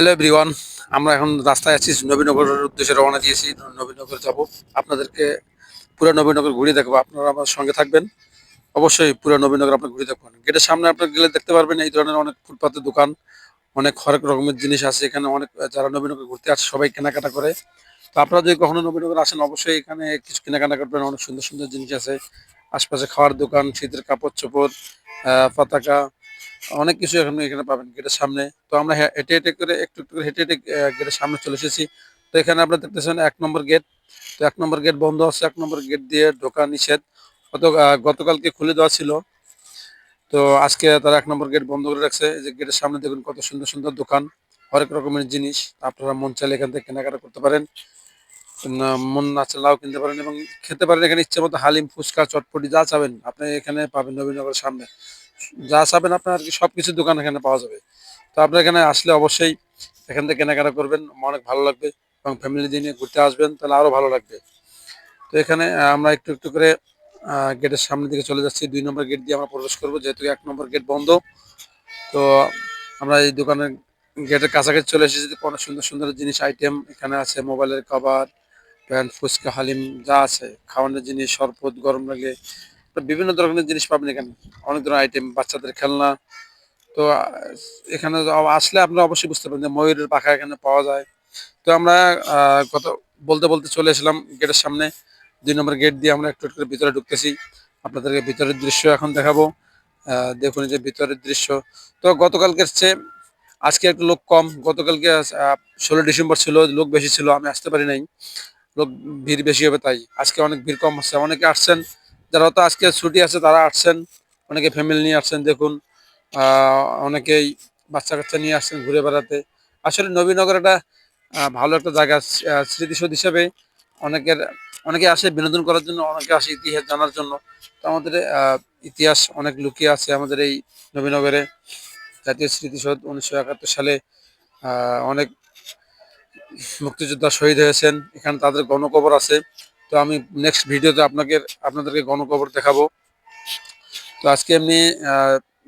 Hello everyone আমরা এখন রাস্তায় আছি, নবীনগরের উদ্দেশ্যে রওনা দিয়েছি, নবীনগর যাব। আপনাদেরকে পুরো নবীনগর ঘুরিয়ে দেখব, আপনারা আমার সঙ্গে থাকবেন। অবশ্যই পুরো নবীনগর আপনার ঘুরিয়ে দেখবেন গেটের সামনে আপনার গেলে দেখতে পারবেন, এই ধরনের অনেক ফুটপাতের দোকান, অনেক হরেক রকমের জিনিস আছে, এখানে অনেক, যারা নবীনগর ঘুরতে আসে, সবাই কেনাকাটা করে। তো আপনারা যদি কখনো নবীনগর আসেন, অবশ্যই এখানে কিছু কেনাকাটা করবেন, অনেক সুন্দর সুন্দর জিনিস আছে। আশপাশে খাওয়ার দোকান, শীতের কাপড় চোপড় পতাকা অনেক কিছু এখন এখানে পাবেন গেটের সামনে। তো আমরা হেঁটে হেঁটে করে একটু একটু করে হেঁটে হেঁটে গেটের সামনে চলে এসেছি। তো এখানে আপনারা দেখতেছেন এক নম্বর গেট। তো এক নম্বর গেট বন্ধ আছে। এক নম্বর গেট দিয়ে ঢোকা নিষেধ। গত গতকালকে খুলে দেওয়া ছিল। তো আজকে তারা এক নম্বর গেট বন্ধ করে রাখছে। যে গেটের সামনে দেখুন কত সুন্দর সুন্দর দোকান। হরেক রকমের জিনিস। আপনারা মন চাইলে এখান থেকে কেনাকাটা করতে পারেন। মন না চালাও কিনতে পারেন এবং খেতে পারেন। এখানে ইচ্ছে মতো হালিম ফুচকা চটপটি যা চাবেন আপনি এখানে পাবেন নবীনগরের সামনে। যা চাবেন আপনার আর কি সবকিছু দোকান এখানে পাওয়া যাবে। তো আপনার এখানে আসলে অবশ্যই এখান থেকে কেনাকাটা করবেন, অনেক ভালো লাগবে এবং ফ্যামিলি নিয়ে ঘুরতে আসবেন, তাহলে আরও ভালো লাগবে। তো এখানে আমরা একটু একটু করে গেটের সামনের দিকে চলে যাচ্ছি। দুই নম্বর গেট দিয়ে আমরা প্রবেশ করব, যেহেতু এক নম্বর গেট বন্ধ। তো আমরা এই দোকানের গেটের কাছাকাছি চলে এসেছি অনেক সুন্দর সুন্দর জিনিস আইটেম এখানে আছে মোবাইলের কভার প্যান্ট ফুচকা, হালিম, যা আছে, খাওয়ানোর জিনিস, শরবত, গরম লাগে বিভিন্ন ধরনের জিনিস পাবেন এখানে। অনেক ধরনের আইটেম বাচ্চাদের খেলনা। তো এখানে আসলে আপনারা অবশ্যই বুঝতে পারেন যে ময়ূরের পাখা এখানে পাওয়া যায়। তো আমরা কত বলতে বলতে চলে এসলাম গেটের সামনে। দুই নম্বর গেট দিয়ে আমরা একটু করে ভিতরে ঢুকতেছি। আপনাদেরকে ভিতরের দৃশ্য এখন দেখাবো। দেখুন যে ভিতরের দৃশ্য। তো গতকালকের চেয়ে আজকে একটু লোক কম। গতকালকে ষোলো ডিসেম্বর ছিল, লোক বেশি ছিল, আমি আসতে পারি নাই। লোক, ভিড় বেশি হবে তাই। আজকে অনেক ভিড় কম হচ্ছে। অনেকে আসছেন যারা তো আজকে ছুটি আছে, তারা আসছেন, অনেকে ফ্যামিলি নিয়ে আসছেন, দেখুন অনেকেই বাচ্চা কাচ্চা নিয়ে আসছেন ঘুরে বেড়াতে। আসলে নবীনগর একটা ভালো একটা জায়গা স্মৃতিসৌধ হিসেবে অনেকের, অনেকে আসে বিনোদন করার জন্য, অনেকে আসে ইতিহাস জানার জন্য। তো আমাদের ইতিহাস অনেক লুকিয়ে আছে আমাদের এই নবীনগরে। জাতীয় স্মৃতিসৌধ উনিশশো একাত্তর সালে অনেক মুক্তিযোদ্ধা শহীদ হয়েছেন। এখানে তাদের গণকবর আছে। তো আমি নেক্সট ভিডিওতে আপনাকে, আপনাদেরকে গণকবর দেখাবো। তো আজকে আমি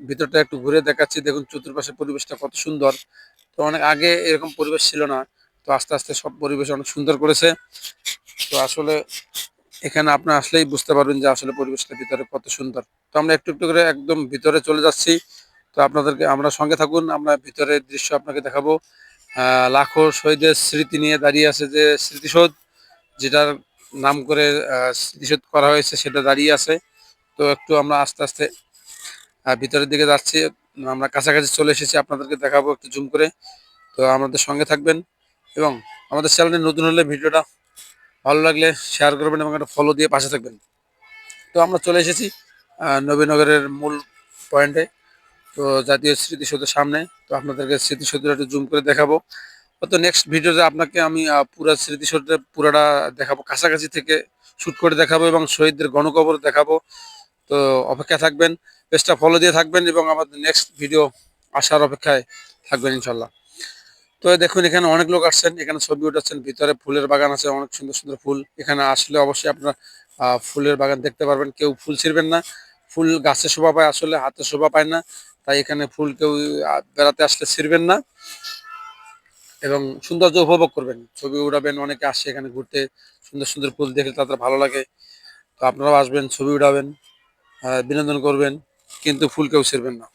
ভিতরটা একটু ঘুরে দেখাচ্ছি। দেখুন চতুর্পাশে পরিবেশটা কত সুন্দর। তো অনেক আগে এরকম পরিবেশ ছিল না। তো আস্তে আস্তে সব পরিবেশ অনেক সুন্দর করেছে। তো আসলে এখানে আপনি আসলেই বুঝতে পারবেন যে আসলে পরিবেশটা ভিতরে কত সুন্দর। তো আমরা একটু একটু করে একদম ভিতরে চলে যাচ্ছি। তো আপনাদেরকে, আমরা সঙ্গে থাকুন। আমরা ভিতরের দৃশ্য আপনাকে দেখাবো। লাখো শহীদের স্মৃতি নিয়ে দাঁড়িয়ে আছে যে স্মৃতিসৌধ, যেটার নাম করে স্মৃতিসৌধ করা হয়েছে, সেটা দাঁড়িয়ে আছে। তো একটু আমরা আস্তে আস্তে ভিতরের দিকে যাচ্ছি। আমরা কাছাকাছি চলে এসেছি, আপনাদেরকে দেখাবো একটু জুম করে। তো আমাদের সঙ্গে থাকবেন এবং আমাদের চ্যানেলে নতুন হলে ভিডিওটা ভালো লাগলে শেয়ার করবেন এবং একটা ফলো দিয়ে পাশে থাকবেন। তো আমরা চলে এসেছি নবীনগরের মূল পয়েন্টে তো জাতীয় স্মৃতিসৌধের সামনে, তো আপনাদেরকে স্মৃতিসৌধটা একটু জুম করে দেখাবো। তো নেক্সট ভিডিওতে আপনাকে আমি পুরা স্মৃতিসৌধটা পুরাটা দেখাবো, কাছাকাছি থেকে শুট করে দেখাবো এবং শহীদদের গণকবর দেখাবো। তো অপেক্ষা থাকবেন পেজটা ফলো দিয়ে থাকবেন এবং আমাদের নেক্সট ভিডিও আসার অপেক্ষায় থাকবেন ইনশাল্লাহ। তো দেখুন, এখানে অনেক লোক আসছেন, এখানে ছবি উঠাচ্ছেন, ভিতরে ফুলের বাগান আছে, অনেক সুন্দর সুন্দর ফুল। এখানে আসলে অবশ্যই আপনারা ফুলের বাগান দেখতে পারবেন, কেউ ফুল ছিঁড়বেন না। ফুল গাছে শোভা পায়, আসলে হাতে শোভা পায় না। তাই এখানে ফুল কেউ বেড়াতে আসলে ছিঁড়বেন না। এবং সৌন্দর্য উপভোগ করবেন। ছবি উড়াবেন, অনেকে আসে এখানে ঘুরতে, সুন্দর সুন্দর ফুল দেখে তাদের ভালো লাগে। তো আপনারাও আসবেন, ছবি উড়াবেন বিনোদন করবেন, কিন্তু ফুল কেউ ছিঁড়বেন না।